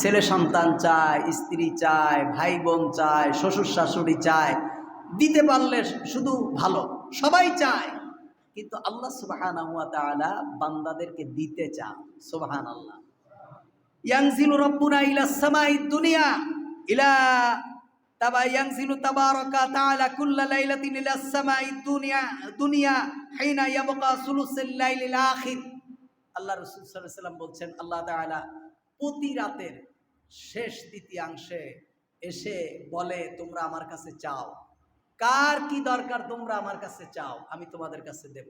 ছেলে সন্তান চায়, স্ত্রী চায়, ভাই বোন চায়, শ্বশুর শাশুড়ি চায়, দিতে পারলে শুধু ভালো, সবাই চায়। কিন্তু আল্লাহ সুবহানাহু ওয়া বান্দাদেরকে দিতে চান, সুবহানাল্লাহ। ইয়ানজিলু রাব্বুনা ইলা সামাই দুনিয়া, ইলা তাবা ইলা সামাই দুনিয়া দুনিয়া ইয়াবকা আল্লাহ রাসূল বলছেন, আল্লাহ প্রতি রাতের শেষ তৃতীয়াংশে এসে বলে, তোমরা আমার কাছে চাও। কার কি দরকার তোমরা আমার কাছে চাও? আমি তোমাদের কাছে দেব।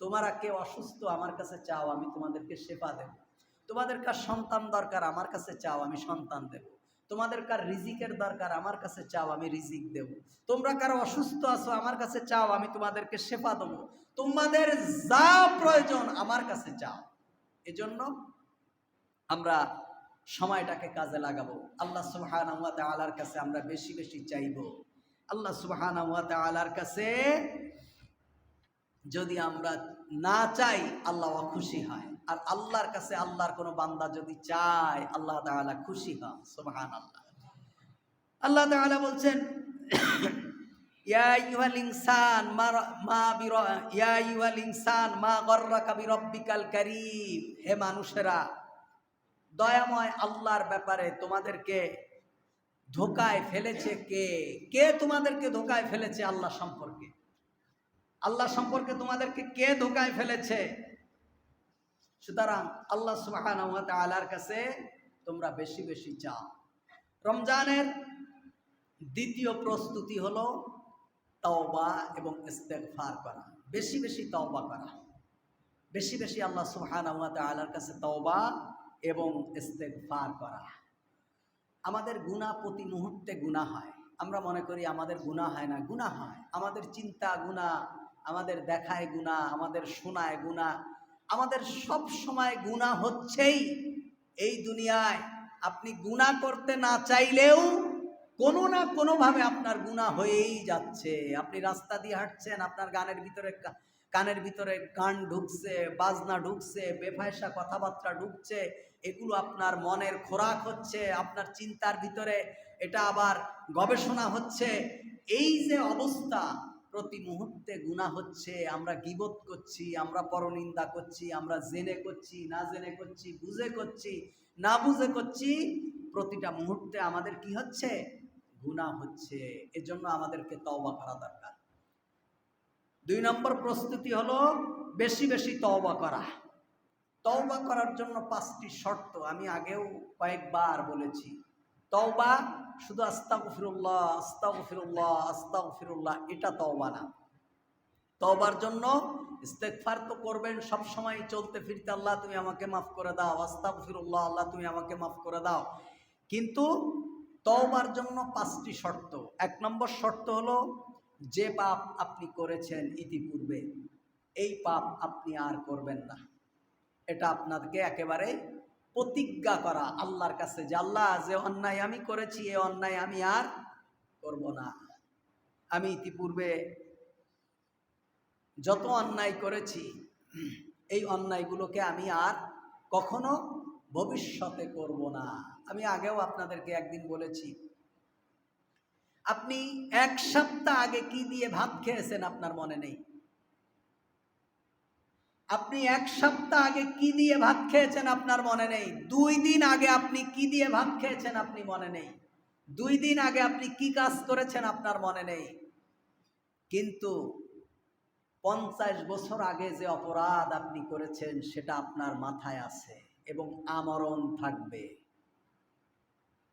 তোমরা কেউ অসুস্থ আমার কাছে চাও, আমি তোমাদেরকে সেবা দেব। তোমাদের কার সন্তান দরকার আমার কাছে চাও, আমি সন্তান দেব। তোমাদের কার রিজিকের দরকার আমার কাছে চাও, আমি রিজিক দেব। তোমরা কারও অসুস্থ আছো, আমার কাছে চাও, আমি তোমাদেরকে সেবা দেবো। তোমাদের যা প্রয়োজন আমার কাছে চাও। এজন্য আমরা সময়টাকে কাজে লাগাবো। আল্লাহ সুবহানাহু ওয়া তাআলার কাছে আমরা বেশি বেশি চাইব। আল্লাহ সুবহানাহু ওয়া তাআলার কাছে যদি আমরা না চাই, আল্লাহ খুশি হয়। আর আল্লাহর কাছে আল্লাহর কোনো বান্দা যদি চায়, আল্লাহ তাআলা খুশি হন। সুবহানাল্লাহ। আল্লাহ আল্লাহ তাআলা বলছেন, ইয়া ইনসান মা ইয়া আইয়ুহাল ইনসান মা গররাকা বিরব্বিকাল কারীম। হে মানুষেরা দয়াময় আল্লাহর ব্যাপারে তোমাদেরকে ধোকায় ফেলেছে কে? কে তোমাদেরকে ধোকায় ফেলেছে আল্লাহ সম্পর্কে? আল্লাহ সম্পর্কে তোমাদেরকে কে ধোকায় ফেলেছে? সুতরাং আল্লাহ তাআলার কাছে তোমরা বেশি বেশি চাও। রমজানের দ্বিতীয় প্রস্তুতি হলো তওবা এবং ইস্তেগফার করা। বেশি বেশি তওবা করা। বেশি বেশি আল্লাহ ওয়া তাআলার কাছে তওবা এবং ইস্তেগফার করা। আমাদের গুণা প্রতি মুহূর্তে গুণা হয়। আমরা মনে করি আমাদের গুণা হয় না গুণা হয়। আমাদের চিন্তা গুণা আমাদের দেখায় গুণা আমাদের শোনায় গুণা আমাদের সব সময় গুণা হচ্ছেই এই দুনিয়ায়। আপনি গুণা করতে না চাইলেও কোনো না কোনোভাবে আপনার গুণা হয়েই যাচ্ছে। আপনি রাস্তা দিয়ে হাঁটছেন, আপনার গানের ভিতরে কানের ভিতরে গান ঢুকছে, বাজনা ঢুকছে, বেফায়সা কথাবার্তা ঢুকছে, এগুলো আপনার মনের খোরাক হচ্ছে, আপনার চিন্তার ভিতরে এটা আবার গবেষণা হচ্ছে। এই যে অবস্থা, প্রতি মুহূর্তে গুণা হচ্ছে, আমরা গিবত করছি, আমরা পরনিন্দা করছি, আমরা জেনে করছি, না জেনে করছি, বুঝে করছি, না বুঝে করছি, প্রতিটা মুহূর্তে আমাদের কি হচ্ছে? গুণা হচ্ছে। এজন্য আমাদেরকে তওবা করা দরকার। দুই নম্বর প্রস্তুতি হলো বেশি বেশি তওবা করা। তওবা করার জন্য পাঁচটি শর্ত আমি আগেও কয়েকবার বলেছি। তওবা শুধু আস্তাগফিরুল্লাহ আস্তাগফিরুল্লাহ আস্তাগফিরুল্লাহ, এটা তওবা না। তওবার জন্য ইস্তেগফার তো করবেন, সব সময় চলতে ফিরতে আল্লাহ তুমি আমাকে মাফ করে দাও, আস্তাগফিরুল্লাহ, আল্লাহ তুমি আমাকে মাফ করে দাও। কিন্তু তওবার জন্য পাঁচটি শর্ত। এক নম্বর শর্ত হলো যে পাপ আপনি করেছেন ইতিপূর্বে, এই পাপ আপনি আর করবেন না। এটা আপনাকে একেবারে প্রতিজ্ঞা করা আল্লাহর কাছে যে, আল্লাহ, যে অন্যায় আমি করেছি, এ অন্যায় আমি আর করব না। আমি ইতিপূর্বে যত অন্যায় করেছি, এই অন্যায়গুলোকে আমি আর কখনো ভবিষ্যতে করব না। আমি আগেও আপনাদেরকে একদিন বলেছি আপনি এক সপ্তাহ আগে কি দিয়ে ভাত খেয়েছেন আপনার মনে নেই? আপনি এক সপ্তাহ আগে কি দিয়ে ভাত খেয়েছেন আপনার মনে নেই? দুই দিন আগে আপনি কি দিয়ে ভাত খেয়েছেন আপনি মনে নেই? দুই দিন আগে আপনি কি কাজ করেছেন আপনার মনে নেই? কিন্তু পঞ্চাশ বছর আগে যে অপরাধ আপনি করেছেন, সেটা আপনার মাথায় আছে এবং আমরণ থাকবে।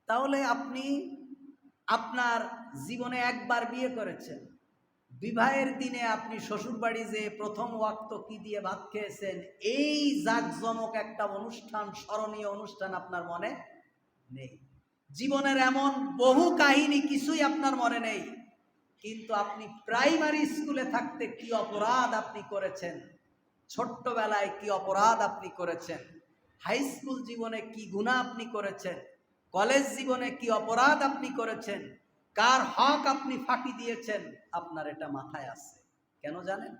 তাহলে আপনি আপনার জীবনে একবার বিয়ে করেছেন। বিবাহের দিনে আপনি শ্বশুরবাড়ি যে প্রথম ওয়াক্ত কি দিয়ে ভাত খেয়েছেন, এই জাঁকজমক একটা অনুষ্ঠান, স্মরণীয় অনুষ্ঠান আপনার মনে নেই। জীবনের এমন বহু কাহিনী কিছুই আপনার মনে নেই, কিন্তু আপনি প্রাইমারি স্কুলে থাকতে কি অপরাধ আপনি করেছেন? ছোট্টবেলায় কি অপরাধ আপনি করেছেন? হাই স্কুল জীবনে কি গুণা আপনি করেছেন? কলেজ জীবনে কি অপরাধ আপনি করেছেন? কার হক আপনি ফাঁকি দিয়েছেন? আপনার এটা মাথায় আছে। কেন জানেন?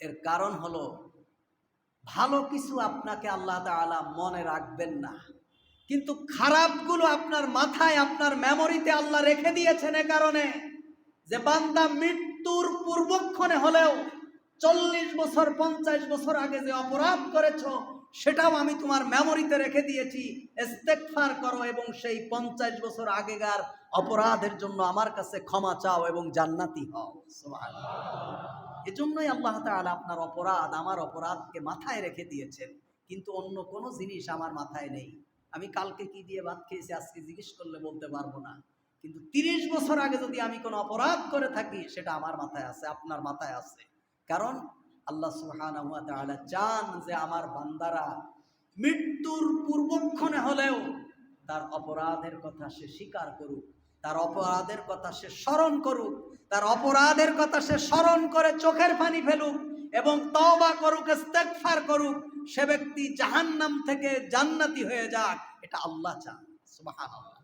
এর কারণ হলো, ভালো কিছু আপনাকে আল্লাহ তাআলা মনে রাখবেন না। কিন্তু খারাপগুলো আপনার মাথায়, আপনার মেমোরিতে আল্লাহ রেখে দিয়েছেন এ কারণে যে বান্দা মৃত্যুর পূর্বক্ষণে হলেও চল্লিশ বছর, পঞ্চাশ বছর আগে যে অপরাধ করেছ, সেটাও আমি তোমার মেমোরিতে রেখে দিয়েছি। ইস্তেগফার করো এবং সেই পঞ্চাশ বছর আগেকার অপরাধের জন্য আমার কাছে ক্ষমা চাও এবং জান্নাতি হও। এজন্যই আল্লাহ তাআলা আপনার অপরাধ, আমার অপরাধকে মাথায় রেখে দিয়েছেন। কিন্তু অন্য কোনো জিনিস আমার মাথায় নেই। আমি কালকে কি দিয়ে ভাত খেয়েছি, আজকে জিজ্ঞেস করলে বলতে পারব না। কিন্তু তিরিশ বছর আগে যদি আমি কোনো অপরাধ করে থাকি, সেটা আমার মাথায় আছে, আপনার মাথায় আছে। কারণ আল্লাহ ওয়া চান যে আমার বান্দারা মৃত্যুর পূর্বক্ষণে হলেও তার অপরাধের কথা সে স্বীকার করুক, তার অপরাধের কথা সে স্মরণ করুক, তার অপরাধের কথা সে স্মরণ করে চোখের পানি ফেলুক এবং তওবা করুক, ইস্তেগফার করুক, সে ব্যক্তি জাহান্নাম থেকে জান্নাতি হয়ে যাক, এটা আল্লাহ চান সুবহানাল্লাহ